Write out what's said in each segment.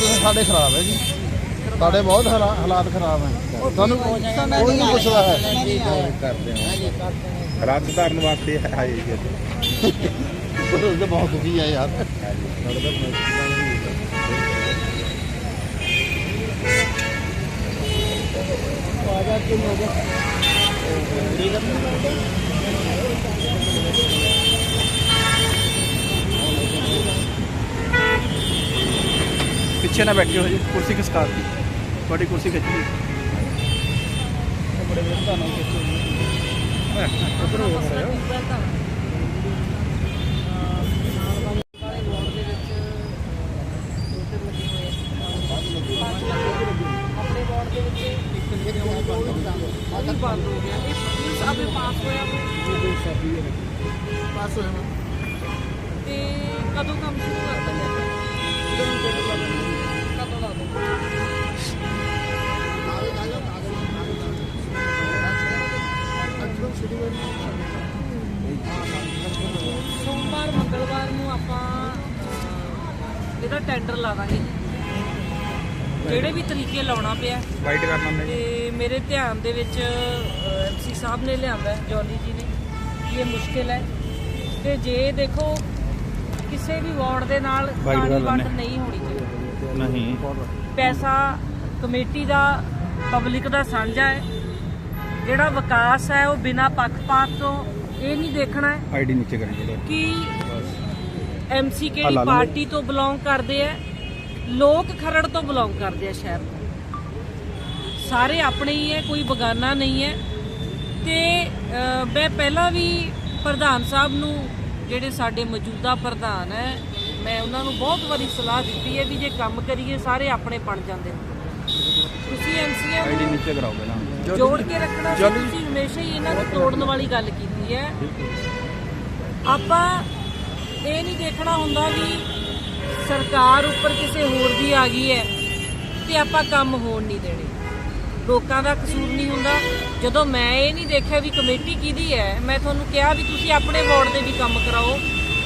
ਹਾਲਾਤ ਸਾਡੇ ਖਰਾਬ ਹੈ ਜੀ। ਸਾਡੇ ਬਹੁਤ ਹਾਲਾ- ਹਾਲਾਤ ਖਰਾਬ ਹੈ। ਤੁਹਾਨੂੰ ਕੋਈ ਨਹੀਂ ਪੁੱਛਦਾ ਹੈ। ਕਰਦੇ ਹਾਂ ਸੁਧਾਰਨ ਵਾਸਤੇ ਆਏ ਜੀ ਇੱਥੇ। ਉਹ ਤਾਂ ਬਹੁਤ ਦੁਖੀ ਹੈ ਯਾਰ। ਪਿੱਛੇ ਨਾ ਬੈਠੇ ਹੋ ਜੀ ਕੁਰਸੀ ਖਿਸਕਾ ਦਿੱਤੀ। ਤੁਹਾਡੀ ਕੁਰਸੀ ਖਿੱਚ ਲਈ ਆਪਣੇ ਵਾਰਡ ਦੇ ਵਿੱਚ ਇੱਕ ਜਿਹੜੇ ਉਹ ਵੀ ਬੰਦ ਹੋ ਗਿਆ ਇਹ ਪਲੀਜ਼ ਆਪੇ ਪਾਸ ਹੋਇਆ ਪਾਸ ਹੋਇਆ ਤੇ ਕਦੋਂ ਕੰਮ ਸ਼ੁਰੂ ਲਾ ਦਾਂਗੇ ਜਿਹੜੇ ਵੀ ਤਰੀਕੇ ਲਾਉਣਾ ਪਿਆ ਵਾਈਟ ਕਰਨਾ ਨੇ। ਤੇ ਮੇਰੇ ਧਿਆਨ ਦੇ ਵਿੱਚ ਐਮਸੀ ਸਾਹਿਬ ਨੇ ਲਿਆਂਦਾ ਜੌਲੀ ਜੀ ਨੇ। ਇਹ ਮੁਸ਼ਕਿਲ ਹੈ। ਤੇ ਜੇ ਦੇਖੋ ਕਿਸੇ ਵੀ ਵਾਰਡ ਦੇ ਨਾਲ ਪਾਣੀ ਵੰਡ। ਨਹੀਂ ਹੋਣੀ ਚਾਹੀਦੀ। ਨਹੀਂ। ਪੈਸਾ ਕਮੇਟੀ ਦਾ ਪਬਲਿਕ ਦਾ ਸਾਂਝਾ ਹੈ। ਜਿਹੜਾ ਵਿਕਾਸ ਹੈ ਉਹ ਬਿਨਾਂ ਪੱਖਪਾਤ ਤੋਂ ਇਹ ਨਹੀਂ ਦੇਖਣਾ ਹੈ ਆਈਡੀ ਨੀਚੇ ਕਰੀ ਜਿਹੜੇ ਕਿ ਐਮਸੀ ਕਿਹੜੀ। ਪਾਰਟੀ ਤੋਂ ਬਿਲੋਂਗ ਕਰਦੇ ਆ ਲੋਕ ਖਰੜ ਤੋਂ ਬਿਲੋਂਗ ਕਰਦੇ ਆ ਸ਼ਹਿਰ ਤੋਂ। ਸਾਰੇ ਆਪਣੇ ਹੀ ਹੈ ਕੋਈ ਬਗਾਨਾ ਨਹੀਂ ਹੈ। ਤੇ ਮੈਂ ਪਹਿਲਾਂ ਵੀ ਪ੍ਰਧਾਨ ਸਾਹਿਬ ਨੂੰ ਜਿਹੜੇ ਸਾਡੇ ਮੌਜੂਦਾ ਪ੍ਰਧਾਨ ਹੈ ਮੈਂ ਉਹਨਾਂ ਨੂੰ ਬਹੁਤ ਵਾਰੀ ਸਲਾਹ ਦਿੱਤੀ ਹੈ ਵੀ ਜੇ ਕੰਮ ਕਰੀਏ ਸਾਰੇ ਆਪਣੇ ਬਣ ਜਾਂਦੇ ਨੇ। ਤੁਸੀਂ ਐਮਸੀਆਂ ਆਈਡੀ ਨੂੰ ਨੀਚੇ ਕਰਾਓ ਪਹਿਲਾਂ। ਜੋੜ ਕੇ ਰੱਖਣਾ ਤੁਸੀਂ ਹਮੇਸ਼ਾ ਹੀ ਇਹਨਾਂ ਨੂੰ ਤੋੜਨ ਵਾਲੀ ਗੱਲ ਕੀਤੀ ਹੈ। ਆਪਾਂ ਇਹ ਨਹੀਂ ਦੇਖਣਾ ਹੁੰਦਾ ਵੀ ਸਰਕਾਰ ਉੱਪਰ ਕਿਸੇ ਹੋਰ ਦੀ ਆ ਗਈ ਹੈ ਤੇ ਆਪਾਂ ਕੰਮ ਹੋਣ ਨਹੀਂ ਦੇਣੇ। ਲੋਕਾਂ ਦਾ ਕਸੂਰ ਨਹੀਂ ਹੁੰਦਾ। ਜਦੋਂ ਮੈਂ ਇਹ ਨਹੀਂ ਦੇਖਿਆ ਵੀ ਕਮੇਟੀ ਕਿਹਦੀ ਹੈ, ਮੈਂ ਤੁਹਾਨੂੰ ਕਿਹਾ ਵੀ ਤੁਸੀਂ ਆਪਣੇ ਵਾਰਡ ਦੇ ਵੀ ਕੰਮ ਕਰਾਓ।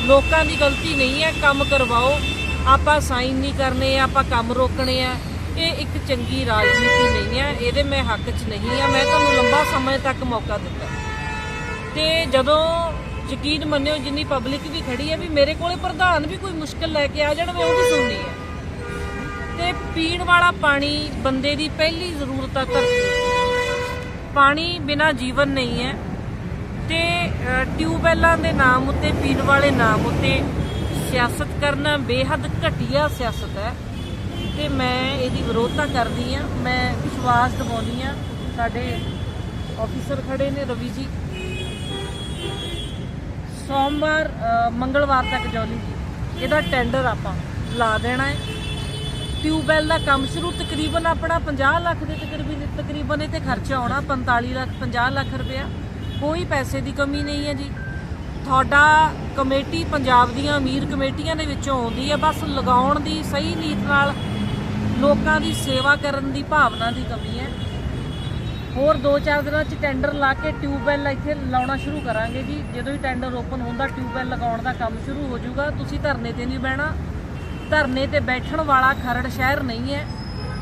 ਲੋਕਾਂ ਦੀ ਗਲਤੀ ਨਹੀਂ ਹੈ, ਕੰਮ ਕਰਵਾਓ। ਆਪਾਂ ਸਾਈਨ ਨਹੀਂ ਕਰਨੇ, ਆਪਾਂ ਕੰਮ ਰੋਕਣੇ ਆ। ਇਹ ਇੱਕ ਚੰਗੀ ਰਾਜਨੀਤੀ ਨਹੀਂ ਹੈ, ਇਹਦੇ ਮੈਂ ਹੱਕ 'ਚ ਨਹੀਂ ਆ ਮੈਂ ਤੁਹਾਨੂੰ ਲੰਬਾ ਸਮੇਂ ਤੱਕ ਮੌਕਾ ਦਿੱਤਾ। ਤੇ ਜਦੋਂ ਯਕੀਨ ਮੰਨਿਓ ਜਿੰਨੀ ਪਬਲਿਕ ਵੀ ਖੜੀ ਹੈ ਵੀ ਮੇਰੇ ਕੋਲੇ ਪ੍ਰਧਾਨ ਵੀ ਕੋਈ ਮੁਸ਼ਕਲ ਲੈ ਕੇ ਆ ਜਾਣ ਮੈਂ ਉਹ ਵੀ ਸੁਣਨੀ ਹੈ। ਤੇ ਪੀਣ ਵਾਲਾ ਪਾਣੀ ਬੰਦੇ ਦੀ ਪਹਿਲੀ ਜ਼ਰੂਰਤ ਹੈ ਧਰਤੀ ਪਾਣੀ ਬਿਨਾ ਜੀਵਨ ਨਹੀਂ ਹੈ। ਤੇ ਅ, ਟਿਊਬਵੈੱਲਾਂ ਦੇ ਨਾਮ ਉੱਤੇ ਪੀਣ ਵਾਲੇ ਨਾਮ ਉੱਤੇ ਸਿਆਸਤ ਕਰਨਾ ਬੇਹੱਦ ਘਟੀਆ ਸਿਆਸਤ ਹੈ। ਤੇ ਮੈਂ ਇਹਦੀ ਵਿਰੋਧਤਾ ਕਰਦੀ ਆ ਮੈਂ ਵਿਸ਼ਵਾਸ ਦਿਵਾਉਂਦੀ ਆ ਸਾਡੇ ਆਫੀਸਰ ਖੜੇ ਨੇ ਰਵੀ ਜੀ। ਸੋਮਵਾਰ ਮੰਗਲਵਾਰ ਤੱਕ ਜੌਲੀ ਜੀ। ਇਹਦਾ ਟੈਂਡਰ ਆਪਾਂ ਲਾ ਦੇਣਾ ਹੈ। ਟਿਊਬਵੈਲ ਦਾ ਕੰਮ ਸ਼ੁਰੂ, ਤਕਰੀਬਨ ਆਪਣਾ 50 ਲੱਖ ਦੇ ਤਕਰੀਬਨ ਤਕਰੀਬਨ ਇਹ ਤੇ ਖਰਚਾ ਆਉਣਾ 45 ਲੱਖ 50 ਲੱਖ ਰੁਪਇਆ। ਕੋਈ ਪੈਸੇ ਦੀ ਕਮੀ ਨਹੀਂ ਹੈ ਜੀ। ਤੁਹਾਡਾ ਕਮੇਟੀ ਪੰਜਾਬ ਦੀਆਂ ਅਮੀਰ ਕਮੇਟੀਆਂ ਦੇ ਵਿੱਚੋਂ ਆਉਂਦੀ ਹੈ। ਬਸ ਲਗਾਉਣ ਦੀ ਸਹੀ ਨੀਤ ਨਾਲ ਲੋਕਾਂ ਦੀ ਸੇਵਾ ਕਰਨ ਦੀ ਭਾਵਨਾ ਦੀ ਕਮੀ ਹੈ। ਹੋਰ 2-4 ਦਿਨਾਂ 'ਚ ਟੈਂਡਰ ਲਾ ਕੇ ਟਿਊਬਵੈਲ ਇੱਥੇ ਲਾਉਣਾ ਸ਼ੁਰੂ ਕਰਾਂਗੇ ਜੀ। ਜਦੋਂ ਹੀ ਟੈਂਡਰ ਓਪਨ ਹੁੰਦਾ ਟਿਊਬਵੈਲ ਲਗਾਉਣ ਦਾ ਕੰਮ ਸ਼ੁਰੂ ਹੋ ਜਾਊਗਾ। ਤੁਸੀਂ ਧਰਨੇ ਤੇ ਨਹੀਂ ਬਹਿਣਾ। ਧਰਨੇ ਤੇ ਬੈਠਣ ਵਾਲਾ ਖਰੜ ਸ਼ਹਿਰ ਨਹੀਂ ਹੈ।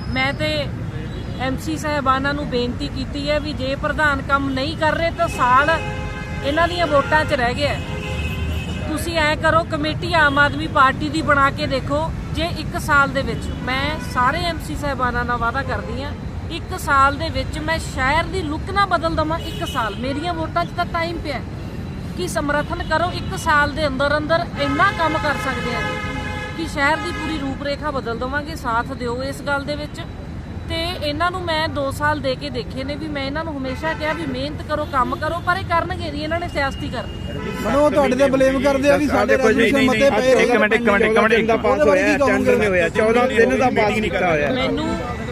ਮੈਂ ਤੇ ਐਮਸੀ ਸਾਹਿਬਾਨਾਂ ਨੂੰ ਬੇਨਤੀ ਕੀਤੀ ਹੈ ਵੀ ਜੇ ਪ੍ਰਧਾਨ ਕੰਮ ਨਹੀਂ ਕਰ ਰਹੇ, ਤਾਂ ਸਾਲ ਇਹਨਾਂ ਦੀਆਂ ਵੋਟਾਂ 'ਚ ਰਹਿ ਗਿਆ। ਤੁਸੀਂ ਐ ਕਰੋ, ਕਮੇਟੀ ਆਮ ਆਦਮੀ ਪਾਰਟੀ ਦੀ ਬਣਾ ਕੇ ਦੇਖੋ, ਜੇ 1 ਸਾਲ ਦੇ ਵਿੱਚ ਮੈਂ ਸਾਰੇ ਐਮਸੀ ਸਾਹਿਬਾਨਾਂ ਨਾਲ ਵਾਅਦਾ ਕਰਦੀ ਹਾਂ 1 ਸਾਲ ਦੇ ਵਿੱਚ ਮੈਂ ਸ਼ਹਿਰ ਦੀ ਲੁੱਕ ਨਾ ਬਦਲ ਦਵਾਂ 1 ਸਾਲ। ਮੇਰੀਆਂ ਵੋਟਾਂ 'ਚ ਤਾਂ ਟਾਈਮ ਪਿਆ ਕਿ ਸਮਰਥਨ ਕਰੋ 1 ਸਾਲ ਦੇ ਅੰਦਰ ਅੰਦਰ ਇੰਨਾ ਕੰਮ ਕਰ ਸਕਦੇ ਆ ਕਿ ਸ਼ਹਿਰ ਦੀ ਪੂਰੀ ਰੂਪਰੇਖਾ ਬਦਲ ਦਵਾਂਗੇ ਸਾਥ ਦਿਓ ਇਸ ਗੱਲ ਦੇ ਵਿੱਚ। ਤੇ ਇਹਨਾਂ ਨੂੰ ਮੈਂ 2 ਸਾਲ ਦੇ ਕੇ ਦੇਖੇ ਨੇ ਵੀ ਮੈਂ ਇਹਨਾਂ ਨੂੰ ਹਮੇਸ਼ਾ ਕਿਹਾ ਵੀ ਮਿਹਨਤ ਕਰੋ ਕੰਮ ਕਰੋ ਪਰ ਇਹ ਕਰਨਗੇ ਨਹੀਂ ਇਹਨਾਂ ਨੇ ਸਿਆਸਤੀ ਕਰਨੀ ਮਨੋ ਤੁਹਾਡੇ ਤੇ ਬਲੇਮ ਕਰਦੇ ਆ ਵੀ ਸਾਡੇ ਰੈਜ਼ੋਲੂਸ਼ਨ ਮਤੇ ਪਏ ਇੱਕ ਮਿੰਟ ਇੱਕ ਮਿੰਟ ਇੱਕ ਮਿੰਟ ਦਾ ਪਾਸ ਹੋਇਆ ਟੈਂਡਰ ਨਹੀਂ ਹੋਇਆ 14 ਦਿਨ ਦਾ ਪਾਸ ਕੀਤਾ ਹੋਇਆ। ਮੈਨੂੰ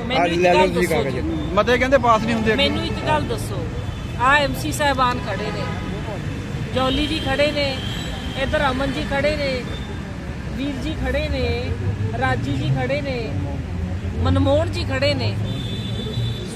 ਮੈਨੂੰ ਅੱਜ ਇੱਕ ਲੈ ਲਓ ਗੱਲ ਤੁਸੀਂ ਦੱਸੋ ਕਾਗਜ਼। ਜੀ। ਮਤੇ ਕਹਿੰਦੇ ਪਾਸ ਨਹੀਂ ਹੁੰਦੇ ਮੈਨੂੰ ਇੱਕ ਗੱਲ ਦੱਸੋ। ਆ ਐਮਸੀ ਸਾਹਿਬਾਨ ਖੜੇ ਨੇ। ਜੌਲੀ ਜੀ ਖੜੇ ਨੇ ਇਧਰ ਅਮਨ ਜੀ ਖੜੇ ਨੇ ਵੀਰ ਜੀ ਖੜੇ ਨੇ ਰਾਜੀ ਜੀ ਖੜੇ ਨੇ ਮਨਮੋਹਨ ਜੀ ਖੜੇ ਨੇ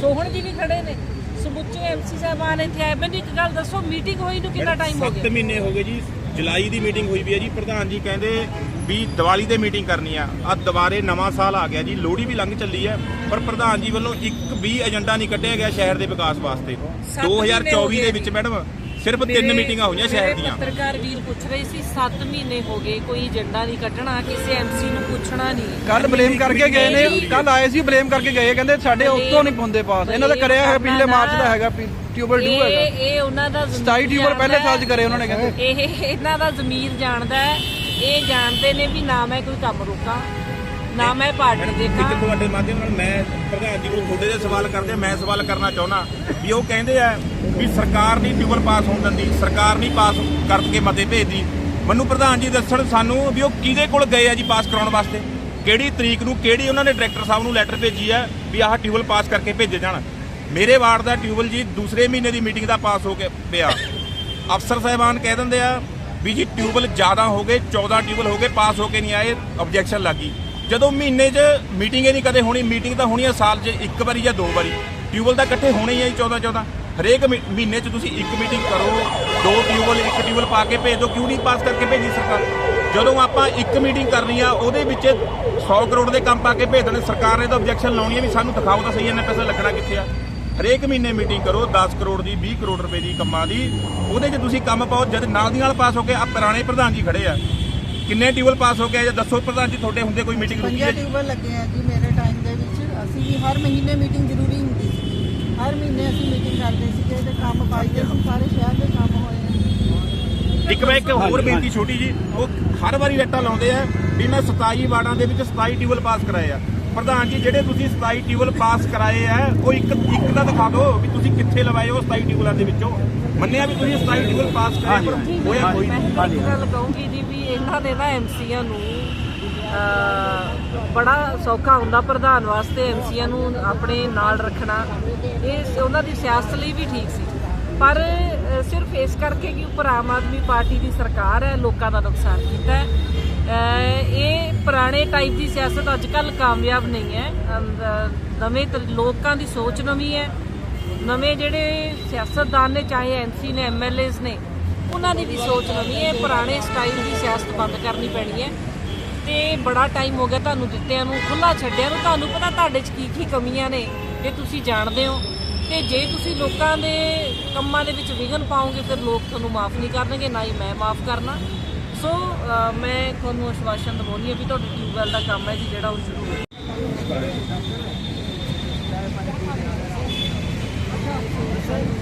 ਸੋਹਣ ਜੀ ਵੀ ਖੜੇ ਨੇ। ਸਮੁੱਚੇ ਐਮਸੀ ਸਾਹਿਬਾਨ ਇੱਥੇ ਆਏ। ਮੈਨੂੰ ਇੱਕ ਗੱਲ ਦੱਸੋ ਮੀਟਿੰਗ ਹੋਈ ਨੂੰ ਕਿੰਨਾ ਟਾਈਮ ਹੋ 7 ਗਿਆ? ਮਹੀਨੇ ਹੋ ਗਏ ਜੀ। ਜੁਲਾਈ ਦੀ ਮੀਟਿੰਗ ਹੋਈ ਵੀ ਹੈ ਜੀ। ਪ੍ਰਧਾਨ ਜੀ ਕਹਿੰਦੇ ਵੀ ਦੀਵਾਲੀ ਤੇ ਮੀਟਿੰਗ ਕਰਨੀ ਆ। ਆ ਦੁਬਾਰੇ ਨਵਾਂ ਸਾਲ ਆ ਗਿਆ ਜੀ। ਲੋਹੜੀ ਵੀ ਲੰਘ ਚੱਲੀ ਹੈ। ਪਰ ਪ੍ਰਧਾਨ ਜੀ ਵੱਲੋਂ ਇੱਕ ਵੀ ਏਜੰਡਾ ਨਹੀਂ ਕੱਢਿਆ ਗਿਆ ਸ਼ਹਿਰ ਦੇ ਵਿਕਾਸ ਵਾਸਤੇ। ਸੱਤ ਮਹੀਨੇ ਹੋ 2024 ਗਏ ਦੇ। ਵਿੱਚ ਮੈਡਮ ਸਿਰਫ ਤਿੰਨ ਮੀਟਿੰਗਾਂ ਹੋਈਆਂ ਸ਼ਹਿਰ ਦੀਆਂ। ਪੱਤਰਕਾਰ ਵੀਰ ਪੁੱਛ ਰਹੇ ਸੀ 7 ਮਹੀਨੇ ਹੋ ਗਏ ਕੋਈ ਏਜੰਡਾ ਨਹੀਂ ਕੱਢਣਾ ਕਿਸੇ ਐਮਸੀ ਨੂੰ ਪੁੱਛਣਾ ਨਹੀਂ। ਕੱਲ ਬਲੇਮ ਕਰਕੇ ਗਏ ਨੇ ਕੱਲ ਆਏ ਸੀ ਬਲੇਮ ਕਰਕੇ ਗਏ ਕਹਿੰਦੇ ਸਾਡੇ ਉੱਤੋਂ ਨਹੀਂ ਪਾਉਂਦੇ ਪਾਸ। ਇਹਨਾਂ ਦਾ ਕਰਿਆ ਹੋਇਆ ਪਿਛਲੇ ਮਾਰਚ ਦਾ ਹੈਗਾ ਟਿਊਬਲ ਡੂ ਇਹ ਹੈਗਾ। ਇਹ ਉਹਨਾਂ ਦਾ ਜ਼ਮੀਰ 27 ਟਿਊਬਲ ਪਹਿਲੇ ਸਾਲ ਚ ਕਰੇ ਉਹਨਾਂ ਨੇ ਕਹਿੰਦੇ। ਇਹ ਇਹਨਾਂ ਦਾ ਜ਼ਮੀਰ ਜਾਣਦਾ ਹੈ। ਇਹ ਜਾਣਦੇ ਨੇ ਵੀ ਨਾ ਮੈਂ ਕੋਈ ਕੰਮ ਰੋਕਾਂ। ਨਾ ਮੈਂ ਪਾਰਟੀ ਇੱਕ ਦੇਖਾਂ। ਤੁਹਾਡੇ ਮਾਧਿਅਮ ਨਾਲ ਮੈਂ ਪ੍ਰਧਾਨ ਜੀ ਕੋਲ ਤੁਹਾਡੇ ਦੇ ਸਵਾਲ ਕਰਦੇ ਮੈਂ ਸਵਾਲ ਕਰਨਾ ਚਾਹੁੰਦਾ ਵੀ ਉਹ ਕਹਿੰਦੇ ਆ ਵੀ ਸਰਕਾਰ ਨਹੀਂ ਟਿਊਬਲ ਪਾਸ ਹੋਣ ਦਿੰਦੀ ਸਰਕਾਰ ਨਹੀਂ ਪਾਸ ਕਰਕੇ ਮਤੇ ਭੇਜਦੀ। ਮੈਨੂੰ ਪ੍ਰਧਾਨ ਜੀ ਦੱਸਣ ਸਾਨੂੰ ਵੀ ਉਹ ਕਿਹਦੇ ਕੋਲ ਗਏ ਆ ਜੀ ਪਾਸ ਕਰਾਉਣ ਵਾਸਤੇ? ਕਿਹੜੀ ਤਰੀਕ ਨੂੰ ਕਿਹੜੀ ਉਹਨਾਂ ਨੇ ਡਾਇਰੈਕਟਰ ਸਾਹਿਬ ਨੂੰ ਲੈਟਰ ਭੇਜੀ ਹੈ ਵੀ ਆਹ ਟਿਊਬਲ ਪਾਸ ਕਰਕੇ ਭੇਜੇ ਜਾਣ? ਮੇਰੇ ਵਾਰਡ ਦਾ ਟਿਊਬਲ ਜੀ ਦੂਸਰੇ ਮਹੀਨੇ ਦੀ ਮੀਟਿੰਗ ਦਾ ਪਾਸ ਹੋ ਕੇ ਪਿਆ। ਅਫਸਰ ਸਾਹਿਬਾਨ ਕਹਿ ਦਿੰਦੇ ਆ ਵੀ ਜੀ ਟਿਊਬਲ ਜ਼ਿਆਦਾ ਹੋ ਗਏ 14 ਟਿਊਬਲ ਹੋ ਗਏ ਪਾਸ ਹੋ ਕੇ ਨਹੀਂ ਆਏ ਆਬਜੈਕਸ਼ਨ ਲੱਗੀ ਜਦੋਂ ਮਹੀਨੇ 'ਚ ਮੀਟਿੰਗ ਹੀ ਨਹੀਂ ਕਦੇ ਹੋਣੀ, ਮੀਟਿੰਗ ਤਾਂ ਹੋਣੀ ਆ ਸਾਲ 'ਚ ਇੱਕ ਵਾਰੀ ਜਾਂ ਦੋ ਵਾਰੀ। ਟਿਊਬਲ ਤਾਂ ਇਕੱਠੇ ਹੋਣੇ ਹੀ ਆ ਜੀ 14 14 ਹਰੇਕ ਮੀ- ਮਹੀਨੇ 'ਚ ਤੁਸੀਂ ਇੱਕ ਮੀਟਿੰਗ ਕਰੋ, ਦੋ ਟਿਊਬਲ ਇੱਕ ਟਿਊਬਲ ਪਾ ਕੇ ਭੇਜ ਦਿਓ, ਕਿਉਂ ਨਹੀਂ ਪਾਸ ਕਰਕੇ ਭੇਜੀ ਸਰਕਾਰ? ਜਦੋਂ ਆਪਾਂ ਇੱਕ ਮੀਟਿੰਗ ਕਰਨੀ ਆ, ਉਹਦੇ ਵਿੱਚ 100 ਕਰੋੜ ਦੇ ਕੰਮ ਪਾ ਕੇ ਭੇਜ ਦੇਣੇ, ਸਰਕਾਰ ਨੇ ਤਾਂ ਆਬਜੈਕਸ਼ਨ ਲਾਉਣੀ ਹੈ ਵੀ ਸਾਨੂੰ ਦਿਖਾਓ ਤਾਂ ਸਹੀ ਇਹਨੇ ਪੈਸਾ ਲੱਗਣਾ ਕਿੱਥੇ ਆ। ਹਰੇਕ ਮਹੀਨੇ ਮੀਟਿੰਗ ਕਰੋ 10 ਕਰੋੜ ਦੀ 20 ਕਰੋੜ ਰੁਪਏ ਦੀ ਕੰਮਾਂ ਦੀ, ਉਹਦੇ 'ਚ ਤੁਸੀਂ ਕੰਮ ਪਾਓ, ਜਦ ਨਾਲ ਦੀ ਨਾਲ ਪਾਸ ਹੋ ਕੇ ਆ ਪੁਰਾਣੇ ਪ੍ਰਧਾਨ ਜੀ ਖੜੇ ਆ। ਕਿੰਨੇ ਟਿਊਬਲ ਪਾਸ ਹੋ ਗਏ ਜਾਂ ਦੱਸੋ ਪ੍ਰਧਾਨ ਜੀ ਤੁਹਾਡੇ ਹੁੰਦੇ ਕੋਈ ਮੀਟਿੰਗ ਰੁਕੀ ਹੈ? ਪੰਜਾਂ ਟਿਊਬਲ ਲੱਗੇ ਆ ਜੀ ਮੇਰੇ ਟਾਈਮ ਦੇ ਵਿੱਚ। ਅਸੀਂ ਵੀ ਹਰ ਮਹੀਨੇ ਮੀਟਿੰਗ ਜ਼ਰੂਰੀ ਹੁੰਦੀ ਸੀ। ਹਰ ਮਹੀਨੇ ਅਸੀਂ ਮੀਟਿੰਗ ਕਰਦੇ ਸੀਗੇ ਤੇ ਕੰਮ ਪਾਈਦੇ ਸੀ ਸਾਰੇ ਸ਼ਹਿਰ ਦੇ ਕੰਮ ਹੋਏ ਆ। ਇੱਕ ਮੈਂ ਇੱਕ ਹੋਰ ਬੇਨਤੀ ਛੋਟੀ ਜੀ ਉਹ ਹਰ ਵਾਰੀ ਰੇਟਾ ਲਾਉਂਦੇ ਆ ਵੀ ਮੈਂ 27 ਵਾਰਡਾਂ ਦੇ ਵਿੱਚ 27 ਟਿਊਬਲ ਪਾਸ ਕਰਾਏ ਆ। ਪ੍ਰਧਾਨ ਜੀ ਜਿਹੜੇ ਤੁਸੀਂ 27 ਟਿਊਬਲ ਪਾਸ ਕਰਾਏ ਆ ਉਹ ਇੱਕ ਇੱਕ ਤਾਂ ਦਿਖਾ ਦਿਓ ਵੀ ਤੁਸੀਂ ਕਿੱਥੇ ਲਵਾਏ ਹੋ 27 ਟਿਊਬਲਾਂ ਦੇ ਵਿੱਚੋਂ। ਮੰਨਿਆ ਵੀ ਤੁਸੀਂ 27 ਟਿਊਬਲ ਪਾਸ ਕਰਾਏ ਪਰ ਹੋਇਆ ਕੋਈ ਮੈਂ ਨਹੀਂ ਗੱਲ ਕਹੂੰਗੀ ਜੀ ਇਹਨਾਂ ਦੇ ਨਾ ਐਮਸੀਆਂ ਨੂੰ ਬੜਾ ਸੌਖਾ ਹੁੰਦਾ ਪ੍ਰਧਾਨ ਵਾਸਤੇ ਐਮਸੀਆਂ ਨੂੰ ਆਪਣੇ ਨਾਲ ਰੱਖਣਾ। ਇਹ ਉਹਨਾਂ ਦੀ ਸਿਆਸਤ ਲਈ ਵੀ ਠੀਕ ਸੀ। ਪਰ ਸਿਰਫ ਇਸ ਕਰਕੇ ਕਿ ਉੱਪਰ ਆਮ ਆਦਮੀ ਪਾਰਟੀ ਦੀ ਸਰਕਾਰ ਹੈ, ਲੋਕਾਂ ਦਾ ਨੁਕਸਾਨ ਕੀਤਾ ਹੈ। ਇਹ ਪੁਰਾਣੇ ਟਾਈਪ ਦੀ ਸਿਆਸਤ ਅੱਜ ਕੱਲ ਕਾਮਯਾਬ ਨਹੀਂ ਹੈ। ਨਵੇਂ ਲੋਕਾਂ ਦੀ ਸੋਚ ਨਵੀਂ ਹੈ। ਨਵੇਂ ਜਿਹੜੇ ਸਿਆਸਤਦਾਨ ਨੇ, ਚਾਹੇ ਐਮਸੀ ਨੇ ਐਮਐਲਏਸ ਨੇ ਉਹਨਾਂ ਦੀ ਵੀ ਸੋਚ ਨਵੀਂ ਹੈ, ਪੁਰਾਣੇ ਸਟਾਈਲ ਦੀ ਸਿਆਸਤ ਬੰਦ ਕਰਨੀ ਪੈਣੀ ਹੈ। ਤੇ ਬੜਾ ਟਾਈਮ ਹੋ ਗਿਆ ਤੁਹਾਨੂੰ ਦਿੱਤਿਆਂ ਨੂੰ ਖੁੱਲਾ ਛੱਡਿਆ ਨੂੰ। ਤੁਹਾਨੂੰ ਪਤਾ ਤੁਹਾਡੇ 'ਚ ਕੀ ਕੀ ਕਮੀਆਂ ਨੇ ਇਹ ਤੁਸੀਂ ਜਾਣਦੇ ਹੋ। ਤੇ ਜੇ ਤੁਸੀਂ ਲੋਕਾਂ ਦੇ ਕੰਮਾਂ ਦੇ ਵਿੱਚ ਵਿਘਨ ਪਾਓਗੇ, ਫਿਰ ਲੋਕ ਤੁਹਾਨੂੰ ਮਾਫ ਨਹੀਂ ਕਰਨਗੇ, ਨਾ ਹੀ ਮੈਂ ਮਾਫ ਕਰਨਾ। ਸੋ ਮੈਂ ਤੁਹਾਨੂੰ ਅਸ਼ਵਾਸਨ ਦਵਾਉਂਦੀ ਹਾਂ ਵੀ ਤੁਹਾਡੇ ਟਿਊਬਵੈਲ ਦਾ ਕੰਮ ਹੈ ਜੀ, ਜਿਹੜਾ ਉਹ ਸ਼ੁਰੂ ਹੋ ਨਗਰ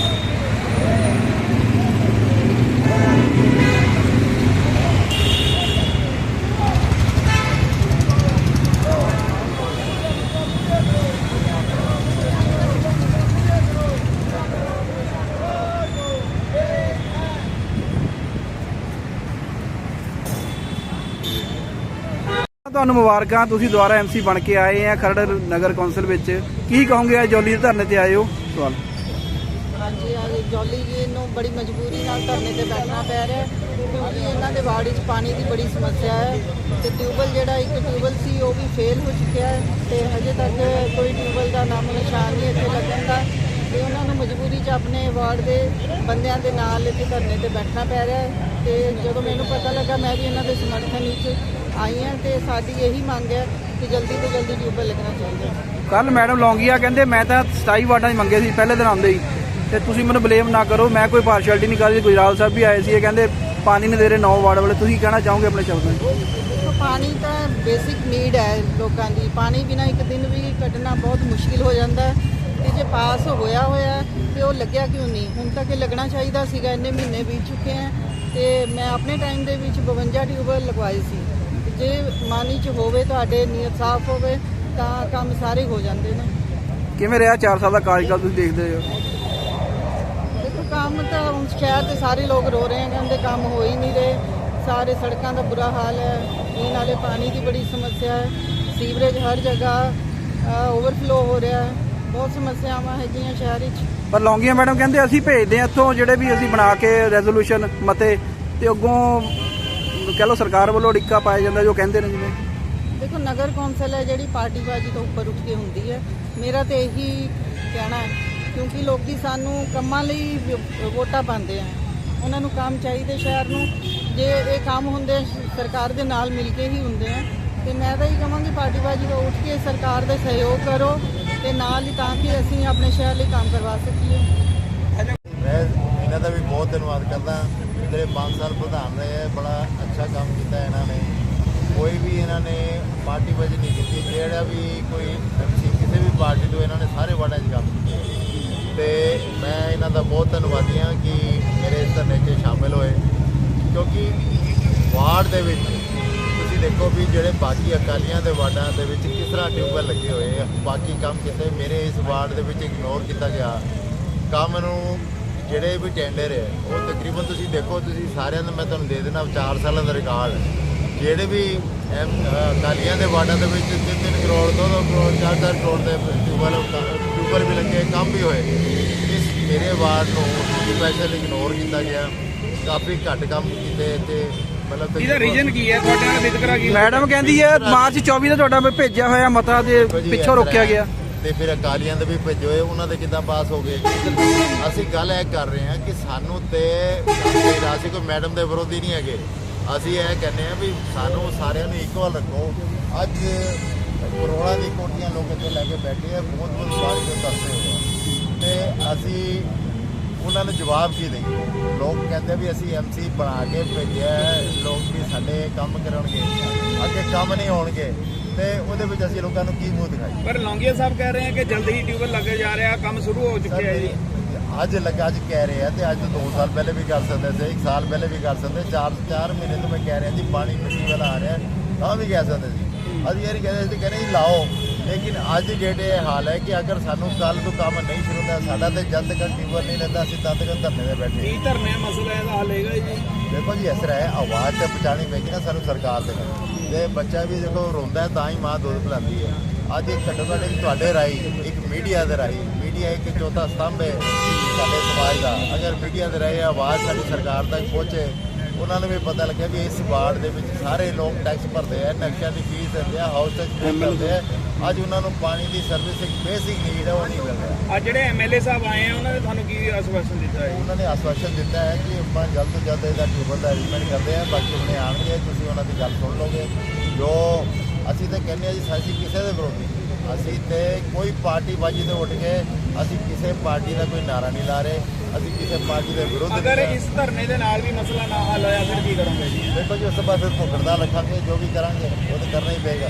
ਤੁਹਾਨੂੰ ਮੁਬਾਰਕਾਂ, ਤੁਸੀਂ ਦੁਬਾਰਾ ਐਮਸੀ ਬਣ ਕੇ ਆਏ ਆ ਖਰੜ ਨਗਰ ਕੌਂਸਲ ਵਿੱਚ। ਕੀ ਕਹੋਗੇ ਆ ਜੋਲੀ ਦੇ ਧਰਨੇ ਤੇ ਆਏ ਹੋ ਸਵਾਲ। ਹਾਂਜੀ ਆ ਜੋਲੀ ਜੀ ਨੂੰ ਬੜੀ ਮਜਬੂਰੀ ਨਾਲ ਧਰਨੇ ਤੇ ਬੈਠਣਾ ਪੈ ਰਿਹਾ ਕਿਉਂਕਿ ਇਹਨਾਂ ਦੇ ਵਾਰਡ 'ਚ ਪਾਣੀ ਦੀ ਬੜੀ ਸਮੱਸਿਆ ਹੈ ਤੇ ਟਿਊਬਲ ਜਿਹੜਾ ਇੱਕ ਟਿਊਬਲ ਸੀ, ਉਹ ਵੀ ਫੇਲ ਹੋ ਚੁੱਕਿਆ ਹੈ ਤੇ ਹਜੇ ਤੱਕ ਕੋਈ ਟਿਊਬਲ ਦਾ ਨਾਮ ਨਿਸ਼ਾਨ ਨਹੀਂ ਇੱਥੇ ਲੱਗਣ ਦਾ। ਤੇ ਉਹਨਾਂ ਨੂੰ ਮਜਬੂਰੀ 'ਚ ਆਪਣੇ ਵਾਰਡ ਦੇ ਬੰਦਿਆਂ ਦੇ ਨਾਲ ਇੱਥੇ ਧਰਨੇ ਤੇ ਬੈਠਣਾ ਪੈ ਰਿਹਾ ਤੇ ਜਦੋਂ ਮੈਨੂੰ ਪਤਾ ਲੱਗਾ, ਮੈਂ ਵੀ ਇਹਨਾਂ ਦੇ ਸਮਰਥਨ ਵਿੱਚ ਆਈ ਹਾਂ ਤੇ ਸਾਡੀ ਇਹੀ ਮੰਗ ਹੈ ਕਿ ਜਲਦੀ ਤੋਂ ਜਲਦੀ ਟਿਊਬਲ ਲੱਗਣਾ ਚਾਹੀਦਾ ਹੈ। ਕੱਲ ਮੈਡਮ ਲੌਂਗੀਆ ਕਹਿੰਦੇ ਮੈਂ ਤਾਂ 27 ਵਾਰਡਾਂ 'ਚ ਮੰਗੇ ਸੀ ਪਹਿਲੇ ਦਿਨ ਆਉਂਦੇ ਹੀ। ਤੇ ਤੁਸੀਂ ਮੈਨੂੰ ਬਲੇਮ ਨਾ ਕਰੋ ਮੈਂ ਕੋਈ ਪਾਰਸ਼ੈਲਿਟੀ ਨਹੀਂ ਕਰਦੀ ਗੁਜਰਾਲ ਸਾਹਿਬ ਵੀ ਆਏ ਸੀ ਇਹ ਕਹਿੰਦੇ ਪਾਣੀ ਨਹੀਂ ਦੇ ਰਹੇ 9 ਵਾਰਡ ਵਾਲੇ ਤੁਸੀਂ ਕਹਿਣਾ ਚਾਹੋਗੇ ਆਪਣੇ ਸ਼ਬਦਾਂ 'ਚ? ਦੇਖੋ ਪਾਣੀ ਤਾਂ ਬੇਸਿਕ ਨੀਡ ਹੈ ਲੋਕਾਂ ਦੀ। ਪਾਣੀ ਬਿਨਾ ਇੱਕ ਦਿਨ ਵੀ ਕੱਢਣਾ ਬਹੁਤ ਮੁਸ਼ਕਿਲ ਹੋ ਜਾਂਦਾ ਹੈ। ਤੇ ਜੇ ਪਾਸ ਹੋਇਆ ਹੋਇਆ ਤੇ ਉਹ ਲੱਗਿਆ ਕਿਉਂ ਨਹੀਂ? ਹੁਣ ਤੱਕ ਇਹ ਲੱਗਣਾ ਚਾਹੀਦਾ ਸੀਗਾ ਇੰਨੇ ਮਹੀਨੇ ਬੀਤ ਚੁੱਕੇ ਹੈ। ਤੇ ਮੈਂ ਆਪਣੇ ਟਾਈਮ ਦੇ ਵਿੱਚ 52 ਟਿਊਬਲ ਲਗਵਾਏ ਸੀ। ਜੇ ਮਾਨੀ ਚ ਹੋਵੇ ਤੁਹਾਡੇ ਨੀਅਤ ਸਾਫ਼ ਹੋਵੇ ਤਾਂ ਕੰਮ ਸਾਰੇ ਹੋ ਜਾਂਦੇ ਨੇ। ਕਿਵੇਂ ਰਿਹਾ 4 ਸਾਲ ਦਾ ਕਾਰਜਕਾਲ ਤੁਸੀਂ ਦੇਖਦੇ ਹੋ ਦੇਖੋ ਕੰਮ ਤਾਂ ਹੁਣ ਸ਼ਹਿਰ ਦੇ ਸਾਰੇ ਲੋਕ ਰੋ ਰਹੇ ਹਨ ਕਹਿੰਦੇ ਕੰਮ ਹੋ ਹੀ ਨਹੀਂ ਰਹੇ। ਸਾਰੇ ਸੜਕਾਂ ਦਾ ਬੁਰਾ ਹਾਲ ਹੈ। ਪੀਣ ਵਾਲੇ ਪਾਣੀ ਦੀ ਬੜੀ ਸਮੱਸਿਆ ਹੈ। ਸੀਵਰੇਜ ਹਰ ਜਗ੍ਹਾ ਓਵਰਫਲੋ ਹੋ ਰਿਹਾ ਹੈ। ਬਹੁਤ ਸਮੱਸਿਆਵਾਂ ਹੈਗੀਆਂ ਸ਼ਹਿਰ ਵਿੱਚ। ਪਰ ਲੌਂਗੀਆਂ ਮੈਡਮ ਕਹਿੰਦੇ ਅਸੀਂ ਭੇਜਦੇ ਹਾਂ ਇੱਥੋਂ ਜਿਹੜੇ ਵੀ ਅਸੀਂ ਬਣਾ ਕੇ ਰੈਜ਼ੋਲੂਸ਼ਨ ਮਤੇ ਤੇ ਅੱਗੋਂ ਕਹ ਲਓ ਸਰਕਾਰ ਵੱਲੋਂ ਅੜਿੱਕਾ ਪਾਇਆ ਜਾਂਦਾ ਜੋ ਕਹਿੰਦੇ ਨੇ ਜਿਵੇਂ। ਦੇਖੋ ਨਗਰ ਕੌਂਸਲ ਹੈ ਜਿਹੜੀ ਪਾਰਟੀਬਾਜ਼ੀ ਤੋਂ ਉੱਪਰ ਉੱਠ ਕੇ ਹੁੰਦੀ ਹੈ। ਮੇਰਾ ਤੇ ਇਹੀ ਕਹਿਣਾ ਹੈ ਕਿਉਂਕਿ ਲੋਕੀ ਸਾਨੂੰ ਕੰਮਾਂ ਲਈ ਵ- ਵੋਟਾਂ ਪਾਉਂਦੇ ਆ। ਉਹਨਾਂ ਨੂੰ ਕੰਮ ਚਾਹੀਦੇ ਸ਼ਹਿਰ ਨੂੰ। ਜੇ ਇਹ ਕੰਮ ਹੁੰਦੇ ਸਰਕਾਰ ਦੇ ਨਾਲ ਮਿਲ ਕੇ ਹੀ ਹੁੰਦੇ ਆ। ਤੇ ਮੈਂ ਤਾਂ ਇਹ ਕਹਾਂਗੀ ਪਾਰਟੀਬਾਜ਼ੀ ਤੋਂ ਉੱਠ ਕੇ ਸਰਕਾਰ ਦਾ ਸਹਿਯੋਗ ਕਰੋ ਤੇ ਨਾਲ ਹੀ ਤਾਂ ਕਿ ਅਸੀਂ ਆਪਣੇ ਸ਼ਹਿਰ ਲਈ ਕੰਮ ਕਰਵਾ ਸਕੀਏ। ਮੈਂ ਇਹਨਾਂ ਦਾ ਵੀ ਬਹੁਤ ਧੰਨਵਾਦ ਕਰਦਾ। ਜਿਹੜੇ 5 ਸਾਲ ਪ੍ਰਧਾਨ ਰਹੇ ਹੈ ਬੜਾ ਅੱਛਾ ਕੰਮ ਕੀਤਾ ਇਹਨਾਂ ਨੇ। ਕੋਈ ਵੀ ਇਹਨਾਂ ਨੇ ਪਾਰਟੀ ਵਜ ਨਹੀਂ ਕੀਤੀ। ਜਿਹੜਾ ਵੀ ਕੋਈ ਕਿਸੇ ਵੀ ਪਾਰਟੀ ਤੋਂ ਇਹਨਾਂ ਨੇ ਸਾਰੇ ਵਾਰਡਾਂ 'ਚ ਕੰਮ ਕੀਤੇ। ਤੇ ਮੈਂ ਇਹਨਾਂ ਦਾ ਬਹੁਤ ਧੰਨਵਾਦੀ ਹਾਂ ਕਿ ਮੇਰੇ ਇਸ ਧਰਨੇ 'ਚ ਸ਼ਾਮਿਲ ਹੋਏ। ਕਿਉਂਕਿ ਵਾਰਡ ਦੇ ਵਿੱਚ ਤੁਸੀਂ ਦੇਖੋ ਵੀ ਜਿਹੜੇ ਬਾਕੀ ਅਕਾਲੀਆਂ ਦੇ ਵਾਰਡਾਂ ਦੇ ਵਿੱਚ ਕਿਸ ਤਰ੍ਹਾਂ ਟਿਊਬਵੈੱਲ ਲੱਗੇ ਹੋਏ ਆ। ਬਾਕੀ ਕੰਮ ਕਿਤੇ ਮੇਰੇ ਇਸ ਵਾਰਡ ਦੇ ਵਿੱਚ ਇਗਨੋਰ ਕੀਤਾ ਗਿਆ। ਕੰਮ ਨੂੰ ਜਿਹੜੇ ਵੀ ਟੈਂਡਰ ਹੈ ਉਹ ਤਕਰੀਬਨ ਤੁਸੀਂ ਦੇਖੋ ਤੁਸੀਂ ਸਾਰਿਆਂ ਦਾ ਮੈਂ ਤੁਹਾਨੂੰ ਦੇ ਦੇਣਾ 4 ਸਾਲਾਂ ਦਾ ਰਿਕਾਰਡ ਜਿਹੜੇ ਵੀ ਅਕਾਲੀਆਂ ਦੇ ਵਾਰਡਾਂ ਦੇ ਵਿੱਚ 3-3 ਕਰੋੜ 2-2 ਕਰੋੜ 4-4 ਕਰੋੜ ਦੇ ਟਿਊਬਵੈੱਲ ਟਿਊਬਵੈੱਲ ਵੀ ਲੱਗੇ ਕੰਮ ਵੀ ਹੋਏ। ਇਸ ਮੇਰੇ ਵਾਰਡ ਨੂੰ ਸਪੈਸ਼ਲ ਇਗਨੋਰ ਕੀਤਾ ਗਿਆ। ਕਾਫੀ ਘੱਟ ਕੰਮ ਕੀਤੇ ਤੇ ਮਤਲਬ ਇਹਦਾ ਰੀਜਨ ਕੀ ਹੈ? ਤੁਹਾਡੇ ਨਾਲ ਵਿਤਕਰਾ ਕੀ ਮੈਡਮ ਕਹਿੰਦੀ ਹੈ ਮਾਰਚ 24 ਦਾ ਤੁਹਾਡਾ ਭੇਜਿਆ ਹੋਇਆ ਮਤਾ ਦੇ ਪਿੱਛੋਂ ਰੋਕਿਆ ਗਿਆ। ਤੇ ਫਿਰ ਅਕਾਲੀਆਂ ਦੇ ਵੀ ਭੇਜੇ ਹੋਏ, ਉਹਨਾਂ ਦੇ ਕਿੱਦਾਂ ਪਾਸ ਹੋ ਗਏ? ਅਸੀਂ ਗੱਲ ਇਹ ਕਰ ਰਹੇ ਹਾਂ ਕਿ ਸਾਨੂੰ ਤੇ ਅਸੀਂ ਕੋਈ ਮੈਡਮ ਦੇ ਵਿਰੋਧੀ ਨਹੀਂ ਹੈਗੇ। ਅਸੀਂ ਇਹ ਕਹਿੰਦੇ ਆ ਵੀ ਸਾਨੂੰ ਸਾਰਿਆਂ ਨੂੰ ਇਕੁਅਲ ਰੱਖੋ। ਅੱਜ ਕਰੋੜਾਂ ਦੀ ਕੋਟੀਆਂ ਲੋਕ ਇੱਥੇ ਲੈ ਕੇ ਬੈਠੇ ਆ, ਬਹੁਤ ਬਹੁਤ ਬਾਰੀ ਦੇ ਦੱਸੇ ਹੋਏ ਤੇ ਅਸੀਂ ਉਹਨਾਂ ਨੂੰ ਜਵਾਬ ਕੀ ਦੇਈਏ? ਲੋਕ ਕਹਿੰਦੇ ਵੀ ਅਸੀਂ ਐਮਸੀ ਬਣਾ ਕੇ ਭੇਜਿਆ ਲੋਕ ਵੀ ਸਾਡੇ ਕੰਮ ਕਰਨਗੇ। ਅੱਗੇ ਕੰਮ ਨਹੀਂ ਹੋਣਗੇ। ਤੇ ਉਹਦੇ ਵਿੱਚ ਅਸੀਂ ਲੋਕਾਂ ਨੂੰ ਕੀ ਮੂੰਹ ਦਿਖਾਈਏ? ਪਰ ਲੌਂਗੀਆ ਸਾਹਿਬ ਕਹਿ ਰਹੇ ਆ ਕਿ ਜਲਦੀ ਹੀ ਟਿਊਬਲ ਲੱਗ ਜਾ ਰਿਹਾ ਕੰਮ ਸ਼ੁਰੂ ਹੋ ਚੁੱਕਿਆ ਹੈ ਜੀ। ਅੱਜ ਲੱਗਾ ਅੱਜ ਕਹਿ ਰਹੇ ਆ ਤੇ ਅੱਜ ਤੋਂ 2 ਸਾਲ ਪਹਿਲੇ ਵੀ ਕਰ ਸਕਦੇ ਸੀ 1 ਸਾਲ ਪਹਿਲੇ ਵੀ ਕਰ ਸਕਦੇ 4 4 ਮਹੀਨੇ ਤੋਂ ਮੈਂ ਕਹਿ ਰਿਹਾ ਜੀ ਪਾਣੀ ਮਿੱਟੀ ਵਾਲਾ ਆ ਰਿਹਾ ਤਾਂ ਵੀ ਕਹਿ ਸਕਦੇ ਸੀ। ਅਸੀਂ ਨਹੀਂ ਕਹਿੰਦੇ ਸੀ ਕਹਿੰਦੇ ਲਾਓ ਲੇਕਿਨ ਅੱਜ ਜਿਹੜੇ ਹਾਲ ਹੈ ਕਿ ਅਗਰ ਸਾਨੂੰ ਕੱਲ ਤੋਂ ਕੰਮ ਨਹੀਂ ਸ਼ੁਰੂ ਹੁੰਦਾ ਸਾਡਾ ਤੇ ਜਦ ਤੱਕ ਟਿਊਬਰ ਨਹੀਂ ਲੈਂਦਾ ਅਸੀਂ ਤਦ ਤੱਕ ਧਰਨੇ ਤੇ ਬੈਠੇ ਕੀ ਧਰਨੇ ਮਸਲਾ ਇਹਦਾ ਹੱਲ ਹੈਗਾ ਜੀ। ਦੇਖੋ ਜੀ ਇਸ ਤਰ੍ਹਾਂ ਹੈ ਆਵਾਜ਼ ਤੇ ਪਹੁੰਚਾਣੀ ਪੈਗੀ ਨਾ ਸਾਨੂੰ ਸਰਕਾਰ ਦੇ ਤੇ ਬੱਚਾ ਵੀ ਦੇਖੋ ਰੋਂਦਾ ਤਾਂ ਹੀ ਮਾਂ ਦੁੱਧ ਪਿਲਾਉਂਦੀ ਹੈ। ਅੱਜ ਇੱਕ ਘੱਟੋ ਘੱਟ ਇੱਕ ਤੁਹਾਡੇ ਰਾਹੀਂ, ਇੱਕ ਮੀਡੀਆ ਦੇ ਰਾਹੀਂ, ਮੀਡੀਆ ਇੱਕ ਚੌਥਾ ਸਤੰਭ ਹੈ ਸਾਡੇ ਸਮਾਜ ਦਾ। ਅਗਰ ਮੀਡੀਆ ਦੇ ਰਾਹੀਂ ਆਵਾਜ਼ ਸਾਡੀ ਸਰਕਾਰ ਤੱਕ ਪਹੁੰਚੇ ਉਹਨਾਂ ਨੂੰ ਵੀ ਪਤਾ ਲੱਗਿਆ ਵੀ ਇਸ ਵਾਰਡ ਦੇ ਵਿੱਚ ਸਾਰੇ ਲੋਕ ਟੈਕਸ ਭਰਦੇ ਆ ਨਕਸ਼ਿਆਂ ਦੀ ਫੀਸ ਦਿੰਦੇ ਆ ਹਾਊਸ ਟੈਕਸ ਪੇ ਕਰਦੇ ਆ। ਅੱਜ ਉਹਨਾਂ ਨੂੰ ਪਾਣੀ ਦੀ ਸਰਵਿਸ ਇੱਕ ਬੇਸਿਕ ਨੀਡ ਹੈ ਉਹ ਨਹੀਂ ਮਿਲ ਰਿਹਾ। ਆ ਜਿਹੜੇ ਐਮਐਲਏ ਸਾਹਿਬ ਆਏ ਆ ਉਹਨਾਂ ਨੇ ਤੁਹਾਨੂੰ ਕੀ ਆਸ਼ਵਾਸਨ ਦਿੱਤਾ ਹੈ ਉਹਨਾਂ ਨੇ ਆਸ਼ਵਾਸਨ ਦਿੱਤਾ ਹੈ ਕਿ ਆਪਾਂ ਜਲਦ ਤੋਂ ਜਲਦ ਇਹਦਾ ਟਿਊਬਲ ਦਾ ਅਰੇਂਜਮੈਂਟ ਕਰਦੇ ਹਾਂ ਬਾਕੀ ਉਹਨੇ ਆਣਗੇ ਤੁਸੀਂ ਉਹਨਾਂ ਦੀ ਗੱਲ ਸੁਣ ਲਓਗੇ। ਜੋ ਅਸੀਂ ਤਾਂ ਕਹਿੰਦੇ ਆ ਜੀ ਅਸੀਂ ਕਿਸੇ ਦੇ ਵਿਰੋਧੀ। ਅਸੀਂ ਤੇ ਕੋਈ ਪਾਰਟੀ ਬਾਜੀ ਤੇ ਉੱਠ ਕੇ ਅਸੀਂ ਕਿਸੇ ਪਾਰਟੀ ਦਾ ਕੋਈ ਨਾਰਾ ਨਹੀਂ ਲਾ ਰਹੇ। ਅਸੀਂ ਕਿਸੇ ਪਾਰਟੀ ਦੇ ਵਿਰੁੱਧ ਅਗਰ ਇਸ ਧਰਨੇ ਦੇ ਨਾਲ ਵੀ ਮਸਲਾ ਨਾ ਹੱਲ ਹੋਇਆ ਫਿਰ ਕੀ ਕਰੋਗੇ? ਜੀ ਦੇਖੋ ਜੀ ਉਸ ਤੋਂ ਬਾਅਦ ਫਿਰ ਰੱਖਾਂਗੇ ਜੋ ਵੀ ਕਰਾਂਗੇ ਉਹ ਤਾਂ ਕਰਨਾ ਹੀ ਪਏਗਾ।